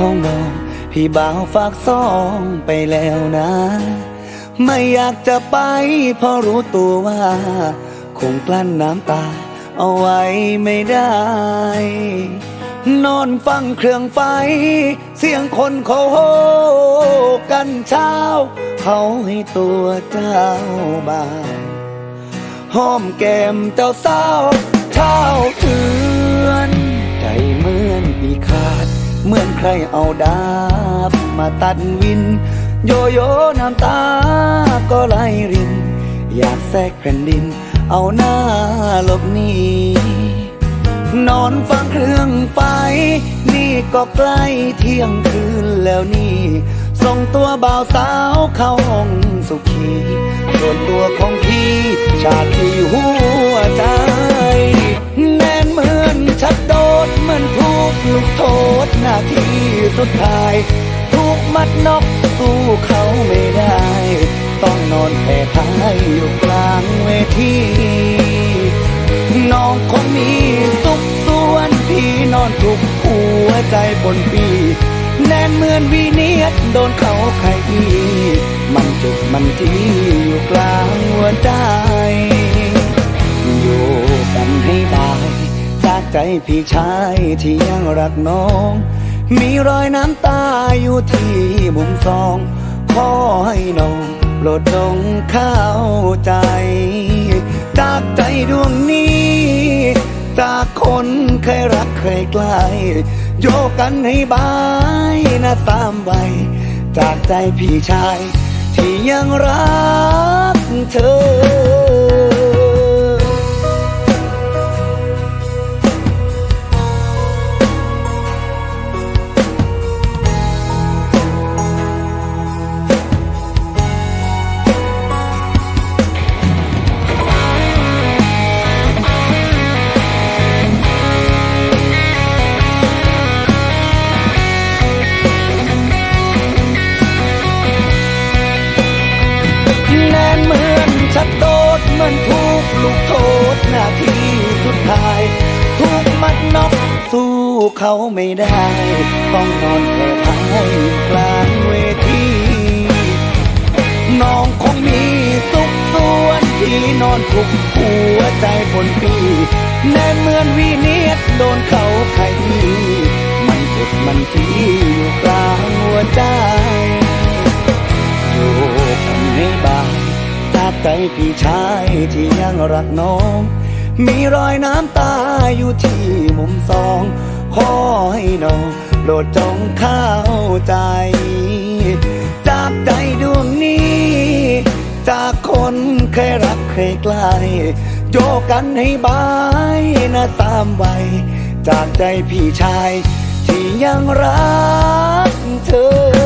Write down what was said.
ของน้อง พี่บ่าวฝากซองไปแล้วนะ ไม่อยากจะไปเพราะรู้ตัวว่า คงกลั้นน้ำตา เอาไว้ไม่ได้ นอนฟังเครื่องไฟ เสียงคนเขาโฮกันเช้า เขาให้ตัวเจ้าบ่าวหอมแก้มเจ้าสาวเท้าเถือน ใจเหมือนปีขาด เหมือนใครเอาดาบมาตัดวิน โยโย่น้ำตาก็ไหลริน อยากแทรกแผ่นดิน เอาหน้าหลบหนีนอนฟังเครื่องไฟ นี่ก็ใกล้เที่ยงคืนแล้วนี่ ส่งตัวบ่าวสาวเข้าห้องสุขี ส่วนตัวของพี่ชาติที่หั ลูกโทษหน้าที่สุดท้าย ถูกมัดนอกสู้เขาไม่ได้ ต้องนอนแผ่ทายอยู่กลางเวทีน้องคงมีสุขส่วนพี่นอนทุกหัวใจบนปี แน่นเหมือนวีเนียดโดนเขาใครอีมันจุกมันจีอยู่กลางหัวใจ อยู่กันให้ตาย จากใจพี่ชายที่ยังรักน้อง มีรอยน้ำตาอยู่ที่มุมซอง ขอให้น้องโปรดจงเข้าใจ จากใจดวงนี้ จากคนเคยรักเคยใกล้โยกกันให้บายนะตามไวจากใจพี่ชาย ที่ยังรักเธอ เขาไม่ได้ ต้องนอนแผ่ทายกลางเวที น้องคงมีสุขส่วนที่นอนทุกหัวใจบนปีแน่เหมือนวีเนียดโดนเขาไขีมันเจ็บมันที่อยู่กลางหัวใจอยู่กันให้บายจากใจพี่ชายที่ยังรักน้องมีรอยน้ำตาอยู่ที่มุมซอง ขอให้น้องโปรดจงเข้าใจจากใจดวงนี้ จากคนเคยรักเคยใกล้โยกกันให้บายนะตามไวจากใจพี่ชาย ที่ยังรักเธอ